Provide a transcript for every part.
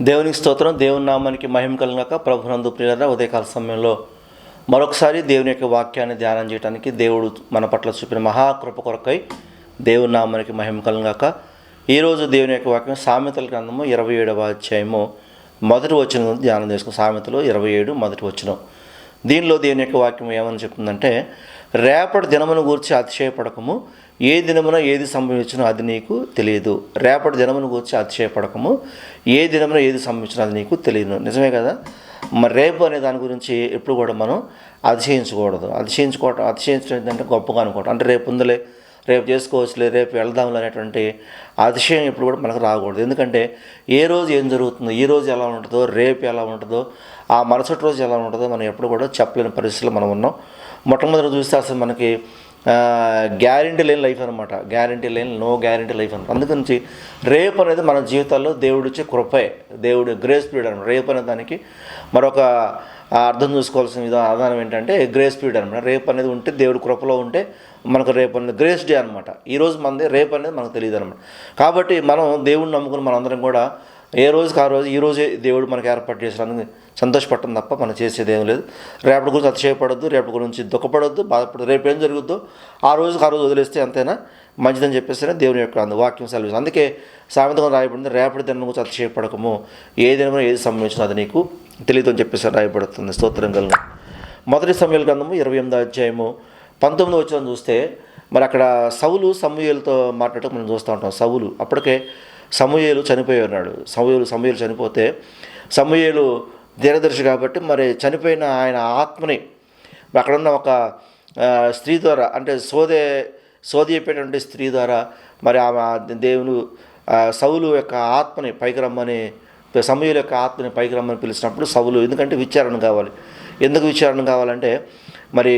దేవునికి స్తోత్రం దేవుని నామానికి మహిమ కలగాక ప్రభునందు ప్రియుల ఉదయకాల సమయంలో మరొకసారి దేవుని యొక్క వాక్యాన్ని ధ్యానం చేయడానికి దేవుడు మన పట్ల చూపిన మహాకృప కొరకై దేవుని నామానికి మహిమ కలగాక ఈరోజు దేవుని యొక్క వాక్యం సామెతల గ్రంథము ఇరవై ఏడవ అధ్యాయము. మొదటి వచ్చిన ధ్యానం చేసుకుని సామెతలు ఇరవై ఏడు మొదటి వచ్చిన దీనిలో దేవుని యొక్క వాక్యం ఏమని చెప్తుందంటే రేపటి దినమును గూర్చి అతిశయపడకము. ఏ దినమున ఏది సంభవించినో అది నీకు తెలియదు. రేపటి దినమును గూర్చి అతిశయపడకము. ఏ దినమున ఏది సంభవించినో అది నీకు తెలియదు. నిజమే కదా? మరి రేపు అనే దాని గురించి ఎప్పుడు కూడా మనం అతిశయించకూడదు. అతిశయించుకోవటం అతిశయించడం ఏంటంటే గొప్పగా అనుకోవటం. అంటే రేపు ఉందిలే రేపు చేసుకోవచ్చులే రేపు వెళ్దాంలే అనేటువంటి అతిశయం ఎప్పుడు కూడా మనకు రాకూడదు. ఎందుకంటే ఏ రోజు ఏం జరుగుతుందో ఈ రోజు ఎలా ఉంటుందో రేపు ఎలా ఉంటుందో ఆ మరుసటి రోజు ఎలా ఉంటుందో మనం ఎప్పుడు కూడా చెప్పలేని పరిస్థితులు మనం ఉన్నాం. మొట్టమొదటి చూస్తే అసలు మనకి గ్యారంటీ లేని లైఫ్ అనమాట గ్యారంటీ లేని నో గ్యారంటీ లైఫ్ అనమాట అందుగురించి రేపు అనేది మన జీవితాల్లో దేవుడిచ్చే కృపే. దేవుడు గ్రేస్ పీరియడ్ అనమాట రేపు అనే దానికి మరొక అర్థం చూసుకోవాల్సిన విధానం ఆధారం ఏంటంటే గ్రేస్ పీరియడ్ అనమాట రేపు అనేది ఉంటే దేవుడు కృపలో ఉంటే మనకు రేపు అనేది గ్రేస్ డే అనమాట ఈరోజు మనది రేపు అనేది మనకు తెలియదు అనమాట కాబట్టి మనం దేవుడిని నమ్ముకుని మనందరం కూడా ఏ రోజుకి ఆ రోజు ఈ రోజే దేవుడు మనకు ఏర్పాటు చేసినందుకు సంతోషపడటం తప్ప మనం చేసేది ఏం లేదు. రేపటి గురించి అతిశయపడద్దు రేపటి గురించి దుఃఖపడద్దు బాధపడద్దు. రేపు ఏం జరుగుద్దో ఆ రోజుకి ఆ రోజు వదిలేస్తే అంతేనా మంచిదని చెప్పేస్తేనే దేవుని యొక్క అందు వాక్యం సెలవు అందుకే సామెతగా రాయబడింది రేపటి దినం గురించి అతిశయపడకము. ఏ దినమో ఏది సంబంధించిన అది నీకు తెలియదు అని చెప్పేసి రాయబడుతుంది స్తోత్రం కలిగిన మొదటి సమయాల గ్రంథము ఇరవై ఎనిమిదో అధ్యాయము పంతొమ్మిది వచ్చిన చూస్తే మరి అక్కడ సవులు సమూహలతో మాట్లాడటం మనం చూస్తూ ఉంటాం. సవులు అప్పటికే సమూహలు చనిపోయి ఉన్నాడు. సమూహలు సమూహలు చనిపోతే సమూహలు దీనదర్శి కాబట్టి మరి చనిపోయిన ఆయన ఆత్మని అక్కడున్న ఒక స్త్రీ ద్వారా అంటే సోదే సోది చెప్పేటువంటి స్త్రీ ద్వారా మరి ఆమె దేవుని ఆ, సౌలు యొక్క ఆత్మని పైకి రమ్మని సమూహల యొక్క ఆత్మని పైకి రమ్మని పిలిచినప్పుడు సవులు ఎందుకంటే విచారణ కావాలి. ఎందుకు విచారణ కావాలంటే మరి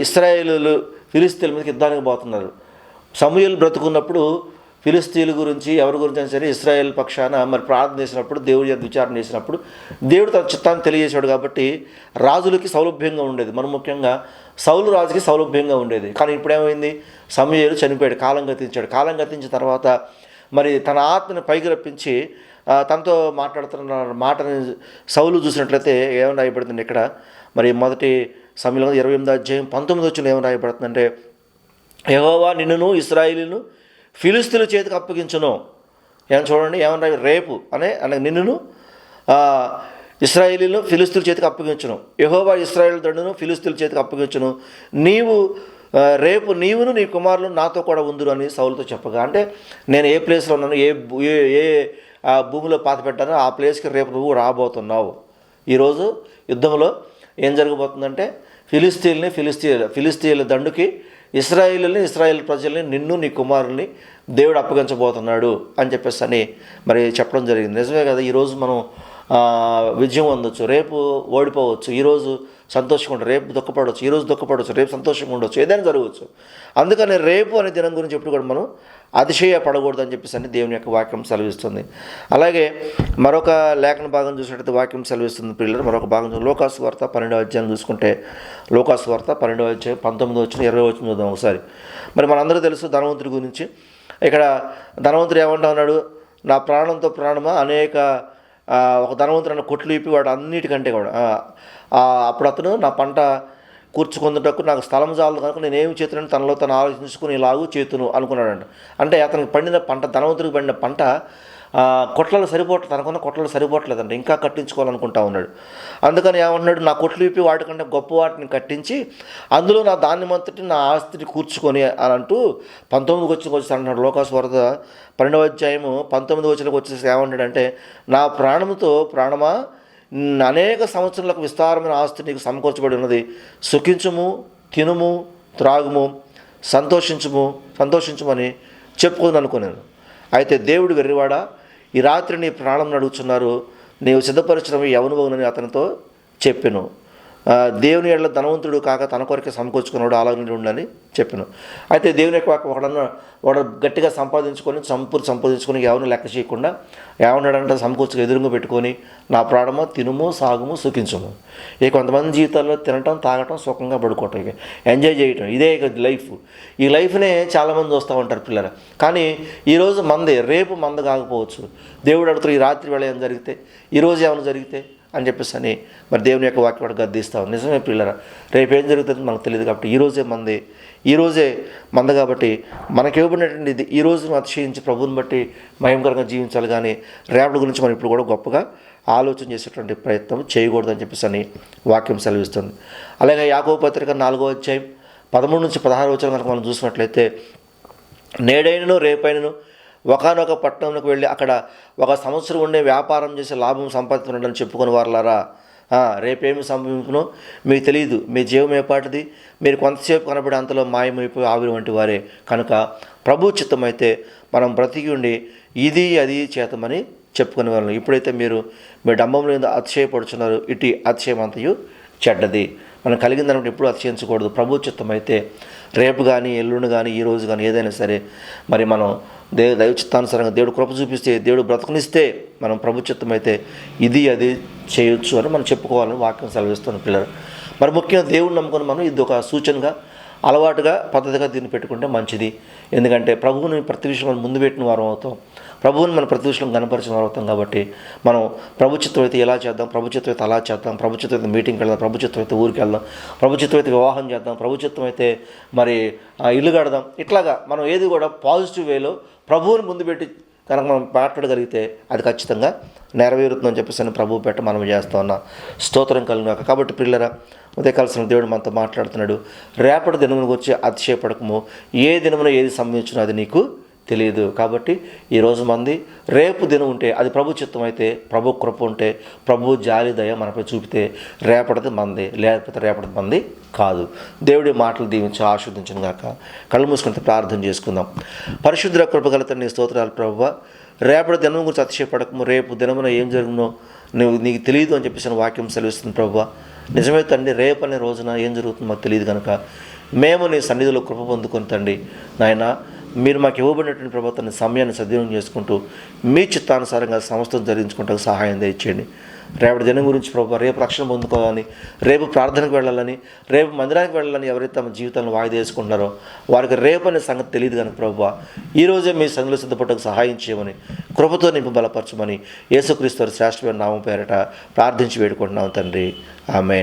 ఇస్రాయేలు ఫిలిస్తీన్ మీదకి యుద్ధానికి పోతున్నారు. సమూహలు బ్రతుకున్నప్పుడు ఫిలిస్తీన్ల గురించి ఎవరి గురించి అయినా సరే ఇస్రాయేల్ పక్షాన మరి ప్రార్థన చేసినప్పుడు దేవుడి యొక్క విచారణ చేసినప్పుడు దేవుడు తన చిత్తాన్ని తెలియజేశాడు కాబట్టి రాజులకి సౌలభ్యంగా ఉండేది. మనం ముఖ్యంగా సౌలు రాజుకి సౌలభ్యంగా ఉండేది. కానీ ఇప్పుడు ఏమైంది? చనిపోయాడు కాలం గతించాడు. కాలం గతించిన తర్వాత మరి తన ఆత్మను పైకి రప్పించి తనతో మాట్లాడుతున్న మాటని సౌలు చూసినట్లయితే ఏమని రాయబడుతుంది ఇక్కడ? మరి మొదటి సమయంలో ఇరవై ఎనిమిది అధ్యాయం పంతొమ్మిది వచ్చిన ఏమని రాయబడుతుందంటే యహోవా నిన్నును ఇస్రాయిలీను ఫిలిస్తీన్ల చేతికి అప్పగించను. ఏమని చూడండి ఏమన్నా రేపు అనే అనగా నిన్నును ఇస్రాయేలీలను ఫిలిస్తీన్ల చేతికి అప్పగించను. యహోబా ఇస్రాయేల్ దండును ఫిలిస్తీన్ల చేతికి అప్పగించను. నీవు రేపు నీవును నీ కుమారులు నాతో కూడా ఉందురు అని సౌలుతో చెప్పగా. అంటే నేను ఏ ప్లేస్లో ఉన్నాను ఏ భూ- ఏ భూమిలో పాత పెట్టానో ఆ ప్లేస్కి రేపు నువ్వు రాబోతున్నావు. ఈరోజు యుద్ధంలో ఏం జరగబోతుందంటే ఫిలిస్తీన్ని ఫిలిస్తీన్ ఫిలిస్తీన్ల దండుకి ఇస్రాయిల్ని ఇస్రాయిల్ ప్రజల్ని నిన్ను నీ కుమారుల్ని దేవుడు అప్పగించబోతున్నాడు అని చెప్పేసి అని మరి చెప్పడం జరిగింది. నిజమే కదా ఈరోజు మనం విజయం పొందొచ్చు రేపు ఓడిపోవచ్చు. ఈరోజు సంతోషంగా ఉండదు రేపు దుఃఖపడవచ్చు ఈరోజు దుఃఖపడవచ్చు రేపు సంతోషంగా ఉండొచ్చు. ఏదైనా జరగవచ్చు. అందుకని రేపు అనే దినం గురించి ఎప్పుడు కూడా మనం అతిశయ పడకూడదు అని చెప్పేసి అని దేవుని యొక్క వాక్యం సెలవిస్తుంది. అలాగే మరొక లేఖన భాగం చూసినట్లయితే వాక్యం సెలవిస్తుంది పిల్లలు మరొక భాగం లోకాసు వార్త పన్నెండవ అధ్యాయం చూసుకుంటే లోకాసు వార్త పన్నెండవ అధ్యాయం పంతొమ్మిది వచ్చిన ఇరవై వచ్చిన చూద్దాం ఒకసారి. మరి మనందరూ తెలుసు ధనవంతుడి గురించి. ఇక్కడ ధనవంతుడు ఏమంటా ఉన్నాడు నా ప్రాణంతో ప్రాణమా? అనేక ఒక ధనవంతుడు కొట్లు ఇప్పి వాడు అన్నిటికంటే కూడా. అప్పుడు అతను నా పంట కూర్చుకుందుటకు నాకు స్థలం చాలదు కనుక నేను ఏమి చేతునని తనలో తను ఆలోచించుకుని ఇలాగూ చేతును అనుకున్నాడంట. అంటే అతనికి పండిన పంట ధనవంతుడికి పండిన పంట కొట్లలో సరిపోవట్లేదు తనకున్న కొట్లలో అండి ఇంకా కట్టించుకోవాలనుకుంటా ఉన్నాడు. అందుకని ఏమంటున్నాడు నా కొట్లు ఇప్పి వాటికంటే గొప్ప వాటిని కట్టించి అందులో నా ధాన్యమంతటి నా ఆస్తిని కూర్చుకొని అని అంటూ పంతొమ్మిది వచ్చి వచ్చి అంటున్నాడు లోకాసు వరద. పన్నెండవ అధ్యాయము పంతొమ్మిది వచ్చినకి వచ్చేసి ఏమంటాడంటే నా ప్రాణముతో ప్రాణమా? అనేక సంవత్సరాలకు విస్తారమైన ఆస్తి నీకు సమకూర్చబడి ఉన్నది. సుఖించుము తినుము త్రాగుము సంతోషించుము సంతోషించుమని చెప్పుకుందనుకున్నాను. అయితే దేవుడు వెర్రివాడా ఈ రాత్రి నీ ప్రాణం అడుగుతున్నారు నీవు సిద్ధపరచడం ఎవనుభవునని అతనితో చెప్పెను. దేవుని ఎడల ధనవంతుడు కాక తన కొరకే సమకూర్చుకున్నాడు అలాగే ఉండని చెప్పాను. అయితే దేవుని యొక్క వాక్యం వాడు గట్టిగా సంపాదించుకొని సంపూర్తి సంపాదించుకొని ఎవరిని లెక్క చేయకుండా ఏమన్నాడంటే సమకూర్చుకు ఎదురుగా పెట్టుకొని నా ప్రాణము తినుము సాగుము సుఖించుము. ఇక కొంతమంది జీవితాల్లో తినటం తాగటం సుఖంగా పడుకోవటం ఇక. ఎంజాయ్ చేయటం. ఇదే ఇక లైఫ్. ఈ లైఫ్నే చాలామంది వస్తూ ఉంటారు పిల్లలు. కానీ ఈరోజు మందే రేపు మంద కాకపోవచ్చు. దేవుడు అడుగుతారు ఈ రాత్రి వేళ ఏం జరిగితే ఈరోజు ఏమైనా జరిగితే అని చెప్పేసి అని మరి దేవుని యొక్క వాక్యం వాడు గద్దిస్తాం నిజమే పిల్లరా రేపు ఏం జరుగుతుందో మనకు తెలియదు కాబట్టి ఈ రోజే మంది ఈ రోజే మంద కాబట్టి మనకి ఇవ్వబడినటువంటి ఇది ఈ రోజును అతిశయించి ప్రభువుని బట్టి మహిమకరంగా జీవించాలి కానీ రేపటి గురించి మనం ఇప్పుడు కూడా గొప్పగా ఆలోచన చేసేటువంటి ప్రయత్నం చేయకూడదని చెప్పేసి అని వాక్యం సెలవిస్తుంది. అలాగే యాకో పత్రిక నాలుగో అధ్యాయం పదమూడు నుంచి పదహారు వచ్చిన కనుక మనం చూసినట్లయితే నేడైనను రేపైనను ఒకనొక పట్టణంలోకి వెళ్ళి అక్కడ ఒక సంవత్సరం ఉండే వ్యాపారం చేసి లాభం సంపాదించుకున్నాడని చెప్పుకొని వారలారా? రేపేమి సంభవించునో? మీకు తెలియదు మీ జీవం ఏపాటిది మీరు కొంతసేపు కనబడే అంతలో మాయమైపోయి ఆవిరి వంటి వారే. కనుక ప్రభు చిత్తమైతే మనం బ్రతికి ఉండి ఇది అది చేతమని చెప్పుకునే వాళ్ళం ఇప్పుడైతే మీరు మీ డంబం మీద అతిశయపడుచున్నారు? ఇటు అతిశయం అంతయు చెడ్డది. మనం కలిగిన ఎప్పుడు అతిశయించకూడదు. ప్రభు చిత్తం అయితే రేపు కానీ ఎల్లుండి కానీ ఈ రోజు కానీ ఏదైనా సరే మరి మనం దే దైవ చిత్తానుసారంగా దేవుడు కృప చూపిస్తే దేవుడు బ్రతకనిస్తే మనం ప్రభుత్వం అయితే ఇది అది చేయొచ్చు అని మనం చెప్పుకోవాలని వాక్యం సెలవిస్తున్న పిల్లలు. మరి ముఖ్యంగా దేవుడిని నమ్ముకొని మనం ఇది ఒక సూచనగా అలవాటుగా పద్ధతిగా దీన్ని పెట్టుకుంటే మంచిది. ఎందుకంటే ప్రభువుని ప్రతి విషయం మనం ముందు పెట్టిన వారం అవుతాం. ప్రభువుని మనం ప్రతి విషయం కనపరిచిన వారం అవుతాం కాబట్టి మనం ప్రభుత్వం అయితే ఎలా చేద్దాం ప్రభుత్వం అయితే అలా చేద్దాం ప్రభుత్వం అయితే మీటింగ్కి వెళ్దాం ప్రభుత్వం అయితే ఊరికి వెళ్దాం ప్రభుత్వం అయితే వివాహం చేద్దాం ప్రభుత్వం అయితే మరి ఇల్లు కడదాం. ఇట్లాగా మనం ఏది కూడా పాజిటివ్ వేలో ప్రభువుని ముందు పెట్టి కనుక మనం మాట్లాడగలిగితే అది ఖచ్చితంగా నెరవేరుతుందని చెప్పేసి అని ప్రభువు పెట్ట మనం చేస్తా ఉన్నాం. స్తోత్రం కలిగినాక కాబట్టి పిల్లరా ఉదయకాల్సిన దేవుడు మనతో మాట్లాడుతున్నాడు. రేపటి దినమున వచ్చి అతిశయపడకము. ఏ దినమున ఏది సంబంధించినో అది నీకు తెలియదు. కాబట్టి ఈరోజు మంది రేపు దినం ఉంటే అది ప్రభు చిత్తం అయితే ప్రభు కృప ఉంటే ప్రభు జాలి దయ మనపై చూపితే రేపటిది మంది లేకపోతే రేపటిది మంది కాదు. దేవుడి మాటలు దీవించి ఆస్వాదించిన గాక. కళ్ళు మూసుకుంటే ప్రార్థన చేసుకుందాం. పరిశుద్ధ కృపగల తండ్రి స్తోత్రాలు ప్రభువ రేపటి దినం గురించి అతిశయపడకము. రేపు దినమున ఏం జరుగునో నువ్వు నీకు తెలియదు అని చెప్పేసి వాక్యం సెలవిస్తుంది ప్రభువ నిజమే తండ్రి రేపు అనే రోజున ఏం జరుగుతుందో మాకు తెలియదు కనుక మేము నీ సన్నిధిలో కృప పొందుకొని తండి నాయన మీరు మాకు ఇవ్వబడినటువంటి ప్రభుత్వాన్ని సమయాన్ని సద్వినియోగం చేసుకుంటూ మీ చిత్తానుసారంగా సంస్థను జరిగించుకుంటూ సహాయం దయచేయండి. రేపటి దినం గురించి ప్రభు రేపు రక్షణ పొందుకోవాలని రేపు ప్రార్థనకు వెళ్ళాలని రేపు మందిరానికి వెళ్ళాలని ఎవరైతే తమ జీవితాలను వాయిదా వేసుకుంటున్నారో వారికి రేపు అనే సంగతి తెలియదు కానీ ప్రభు ఈరోజే మీ సంఘంలో సిద్ధపడకు సహాయం చేయమని కృపతో నింపు బలపరచమని యేసుక్రీస్తు వారి శ్రేష్టమైన నామం పేరట ప్రార్థించి వేడుకుంటున్నాం తండ్రి. ఆమె